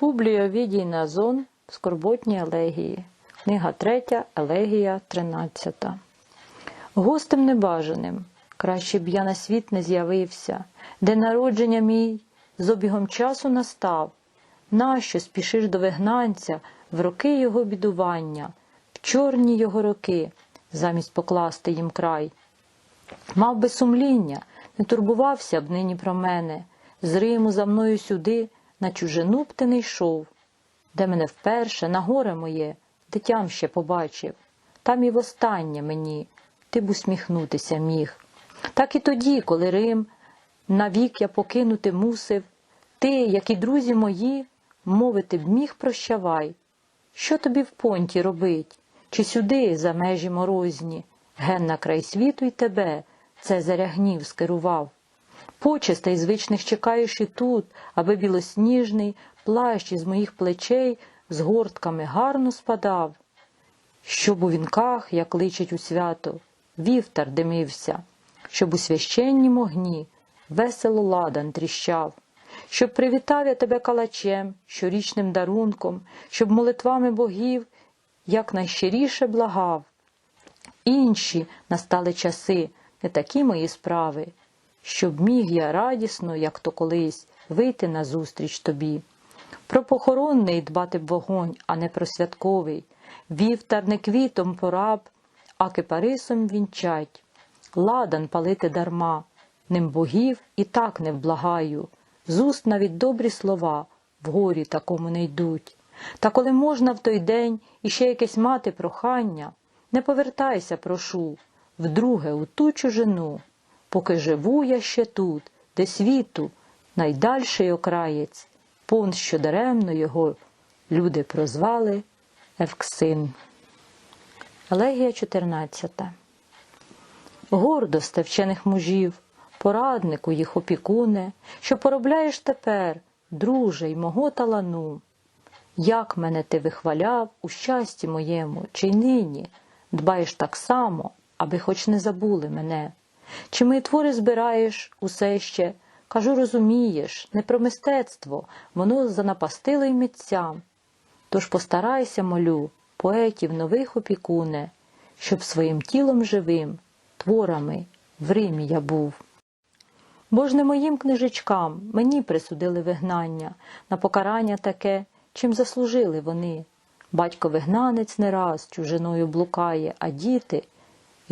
Публій Овідій Назон Скорботні елегії. Книга 3, елегія 13. Гостем небажаним, краще б я на світ не з'явився, де народження мій з обігом часу настав. Нащо спішиш до вигнанця в роки його бідування, в чорні його роки, замість покласти їм край? Мав би сумління, не турбувався б нині про мене, з Риму за мною сюди, на чужину б ти не йшов, де мене вперше на горе моє, дитям ще побачив, там і востаннє мені ти б усміхнутися міг. Так і тоді, коли Рим навік я покинути мусив, ти, як і друзі мої, мовити б міг прощавай. Що тобі в понті робить? Чи сюди, за межі морозні, ген на край світу й тебе, Цезаря гнів скерував? Почестей звичних чекаєш і тут, аби білосніжний плащ із моїх плечей з гортками гарно спадав. Щоб у вінках, як личить у свято, вівтар димився, щоб у священнім огні весело ладан тріщав, щоб привітав я тебе калачем, щорічним дарунком, щоб молитвами богів якнайщиріше благав. Інші настали часи, не такі мої справи, щоб міг я радісно, як то колись, вийти назустріч тобі. Про похоронний дбати б вогонь, а не про святковий, вівтар не квітом пораб, а кипарисом вінчать, ладан палити дарма, ним богів і так не вблагаю, з уст навіть добрі слова в горі такому не йдуть. Та коли можна в той день іще якесь мати прохання, не повертайся, прошу, вдруге у ту чужину, поки живу я ще тут, де світу найдальший окраєць, пон що даремно його люди прозвали Евксин. Елегія 14. Гордосте вчених мужів, пораднику їх опікуне, що поробляєш тепер, друже й мого талану. Як мене ти вихваляв у щасті моєму, чи нині дбаєш так само, аби хоч не забули мене. Чи мої твори збираєш усе ще, кажу, розумієш, не про мистецтво, воно занапастило й митцям. Тож постарайся, молю, поетів нових опікуне, щоб своїм тілом живим, творами в Римі я був. Бо ж не моїм книжечкам мені присудили вигнання, на покарання таке, чим заслужили вони. Батько вигнанець не раз чужиною блукає, а діти,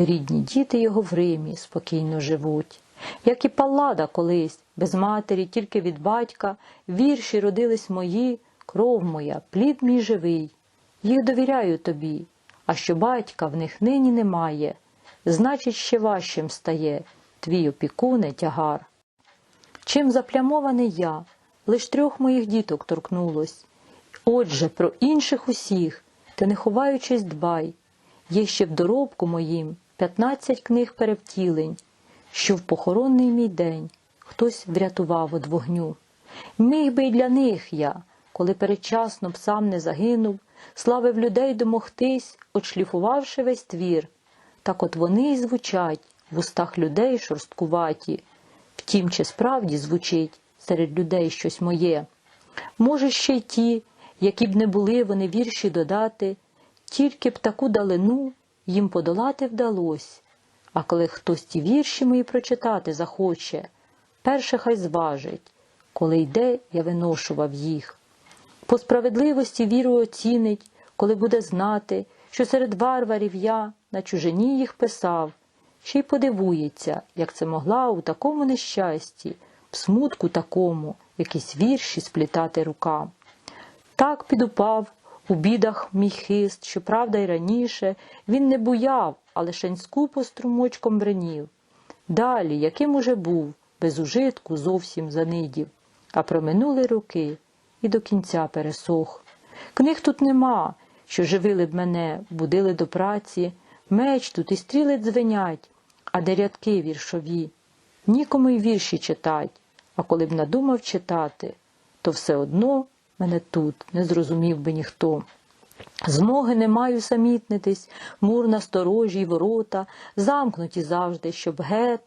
рідні діти його в Римі спокійно живуть. Як і паллада колись, без матері, тільки від батька, вірші родились мої, кров моя, плід мій живий. Їх довіряю тобі, а що батька в них нині немає, значить, ще важчим стає твій опікуне тягар. Чим заплямований я, лиш трьох моїх діток торкнулось. Отже, про інших усіх, ти не ховаючись, дбай, є ще в доробку моїм п'ятнадцять книг перевтілень, що в похоронний мій день хтось врятував від вогню. Міг би й для них я, коли передчасно б сам не загинув, славив людей домогтись, отшліфувавши весь твір. Так от вони й звучать в устах людей шорсткуваті. Втім, чи справді звучить серед людей щось моє. Може, ще й ті, які б не були вони вірші додати, тільки б таку далину їм подолати вдалось. А коли хтось ті вірші мої прочитати захоче, перше хай зважить, коли йде, я виношував їх. По справедливості віру оцінить, коли буде знати, що серед варварів я на чужині їх писав, ще й подивується, як це могла у такому нещасті, в смутку такому, якісь вірші сплітати рука. Так підупав у бідах мій хист, що правда й раніше він не буяв, а лишень скупо струмочком бренів. Далі, яким уже був, без ужитку зовсім занидів, а проминули роки і до кінця пересох. Книг тут нема, що живили б мене, будили до праці, меч тут і стріли дзвенять, а де рядки віршові. Нікому й вірші читать, а коли б надумав читати, то все одно мене тут не зрозумів би ніхто. Змоги не маю самітнитись, мур на сторожі й ворота, замкнуті завжди, щоб гет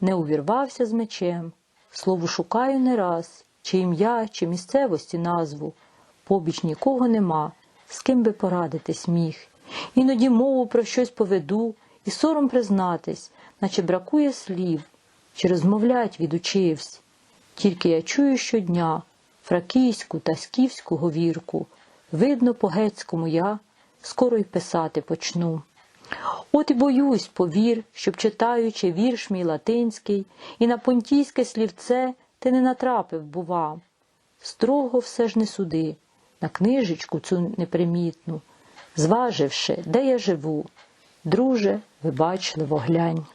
не увірвався з мечем. Слово шукаю не раз, чи ім'я, чи місцевості назву. побіч нікого нема, з ким би порадитись міг. Іноді мову про щось поведу, і сором признатись, наче бракує слів, чи розмовлять відучивсь. Тільки я чую щодня фракійську та скіфську говірку, видно по гецькому я скоро й писати почну. От і боюсь, повір, щоб читаючи вірш мій латинський, і на понтійське слівце ти не натрапив, бува. Строго все ж не суди, на книжечку цю непримітну, зваживши, де я живу. Друже, вибачливо глянь.